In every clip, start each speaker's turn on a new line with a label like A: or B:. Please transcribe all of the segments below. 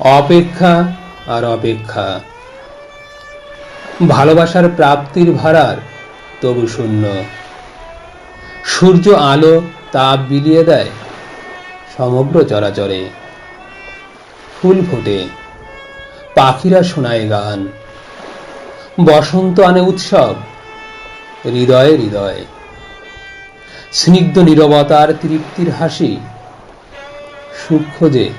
A: অপেক্ষা আর অপেক্ষা। ভালোবাসার প্রাপ্তির ভাড়ার তবু শূন্য। সূর্য আলো তাপ বিলিয়ে দেয় সমগ্র চরাচরে। ফুল ফোটে, পাখিরা শোনায় গান। বসন্ত আনে উৎসব, হৃদয়ে হৃদয়। স্নিগ্ধ নীরবতার তৃপ্তির হাসি সুখ খোঁজে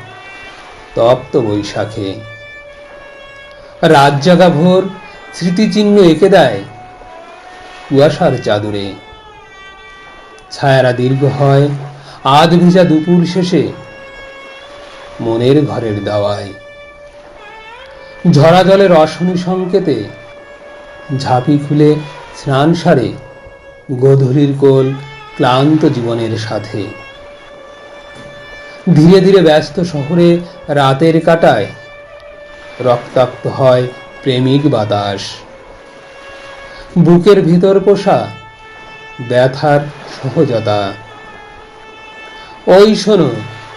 A: তপ্ত বৈশাখে। রাত জাগা ভোর স্মৃতিচিহ্ন এঁকে দেয় কুয়াশার চাদরে। ছায়ারা দীর্ঘ হয় আধ ভেজা দুপুর শেষে মনের ঘরের দাওয়ায়। ঝরা জলের অশনি সংকেতে ঝাঁপি খুলে স্নান সারে গোধূলির কোল ক্লান্ত জীবনের সাথে। ধীরে ধীরে ব্যস্ত শহরে রাতের কাটায় রক্তাক্ত হয় প্রেমিক বাতাস বুকের ভিতর পোষা ব্যথার সহজতা। ওই শোনো,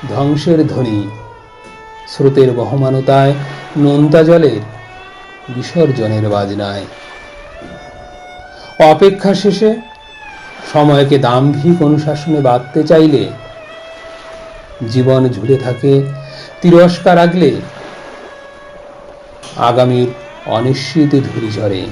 A: ধ্বংসের ধ্বনি। স্রোতের বহমানতায় নোনতা জলের বিসর্জনের বাজনায়। অপেক্ষা শেষে সময়কে দাম্ভিক অনুশাসনে বাঁধতে চাইলে জীবন ঝুলে থাকে। তিরস্কার আগলে আগামীর অনিশ্চিত ধূলি ঝরে।